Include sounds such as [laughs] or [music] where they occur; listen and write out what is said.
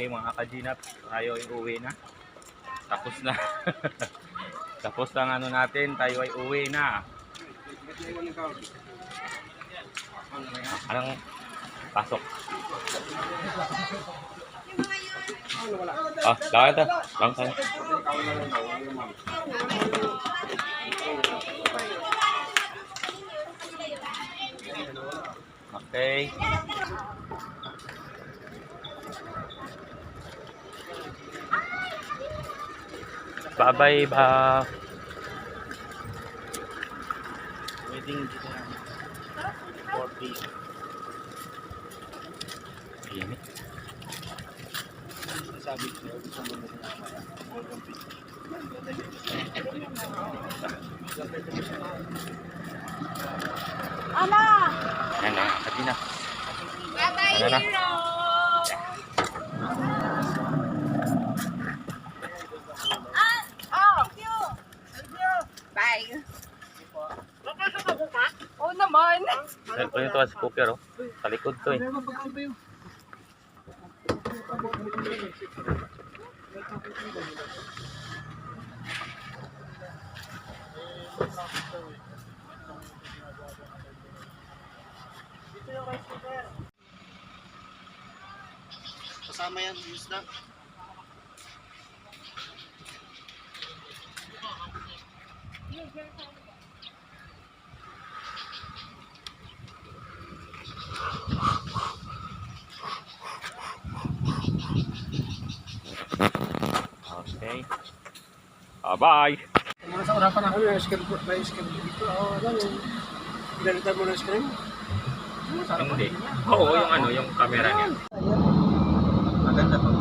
Okay mga kajinap, tayo ay uwi na. Tapos na. [laughs] Tapos ang ano natin, tayo ay uwi na. Anong pasok? Ah, lakad ta. Lang tayo. Okay. Bye-bye ba. Wedding dito na. 40. Init. Sabi ko, gusto mo na Ala! Yan na, kajinap. Bye-bye, Ano na? hero! Ah! Oh! Thank you! Thank you! Bye! Naman! Cellphone ito as cooker oh. Sa likod to eh. Kasama yan, use na. Okay. Ah, Bye-bye. Mga sa orapan ako na ice cream po, may ice cream dito. Ah, oh, ano yung pinalitan mo ng ice cream? Ano, Hindi. Oo, yung ano, yung camera niya. Maganda pa.